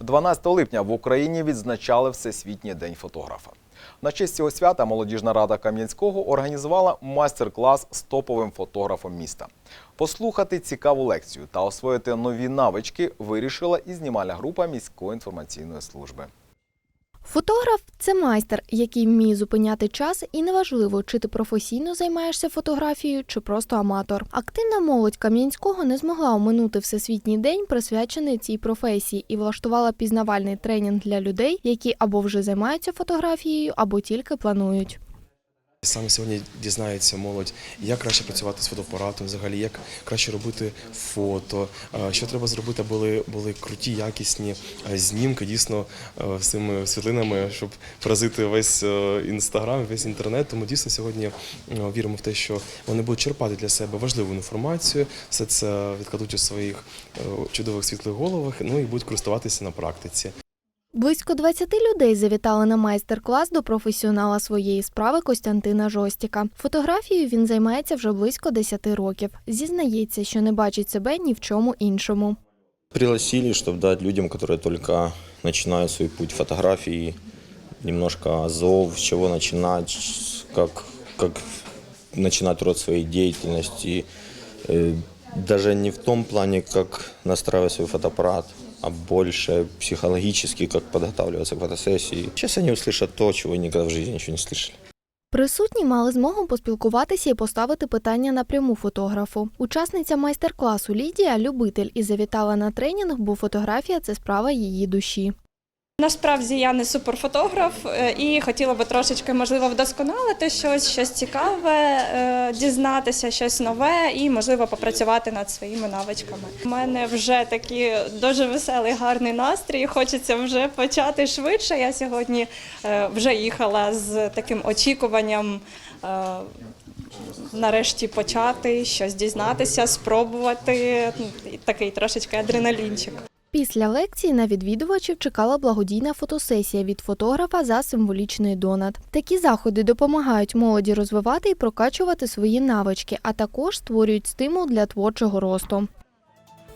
12 липня в Україні відзначали Всесвітній день фотографа. На честь цього свята молодіжна рада Кам'янського організувала майстер-клас з топовим фотографом міста. Послухати цікаву лекцію та освоїти нові навички вирішила і знімальна група міської інформаційної служби. Фотограф це майстер, який вміє зупиняти час, і неважливо, чи ти професійно займаєшся фотографією, чи просто аматор. Активна молодь Кам'янського не змогла оминути всесвітній день, присвячений цій професії, і влаштувала пізнавальний тренінг для людей, які або вже займаються фотографією, або тільки планують. Саме сьогодні дізнається молодь, як краще працювати з фотоапаратом, взагалі, як краще робити фото, е, що треба зробити, були, були круті, якісні е, знімки, дійсно е, з цими світлинами, щоб поразити весь інстаграм, весь інтернет. Тому дійсно сьогодні віримо в те, що вони будуть черпати для себе важливу інформацію, все це відкладуть у своїх чудових світлих головах, ну і будуть користуватися на практиці. Близько 20 людей завітали на майстер-клас до професіонала своєї справи Костянтина Жостіка. Фотографією він займається вже близько 10 років. Зізнається, що не бачить себе ні в чому іншому. Пригласили, чтобы дать людям, которые только начинают свой путь фотографии, немножко азов, с чего начинать, с- как, как начинать род своей деятельности. Э, Даже не в том плане, как настраивать свой фотоаппарат, а больше психологически, как подготавливаться к фотосессии. Сейчас они услышат то, чего никогда в жизни ничего не слышали. Присутні мали змогу поспілкуватися і поставити питання напряму фотографу. Учасниця майстер-класу Лідія любитель і завітала на тренінг, бо фотографія це справа її душі. Насправді я не суперфотограф е, і хотіла би трошечки можливо вдосконалити щось, щось цікаве, е, дізнатися щось нове і можливо попрацювати над своїми навичками. У мене вже такий дуже веселий, гарний настрій. Хочеться вже почати швидше. Я сьогодні е, вже їхала з таким очікуванням. Нарешті почати щось дізнатися, спробувати Ну, такий трошечки адреналінчик. Після лекції на відвідувачів чекала благодійна фотосесія від фотографа за символічний донат. Такі заходи допомагають молоді розвивати і прокачувати свої навички, а також створюють стимул для творчого росту.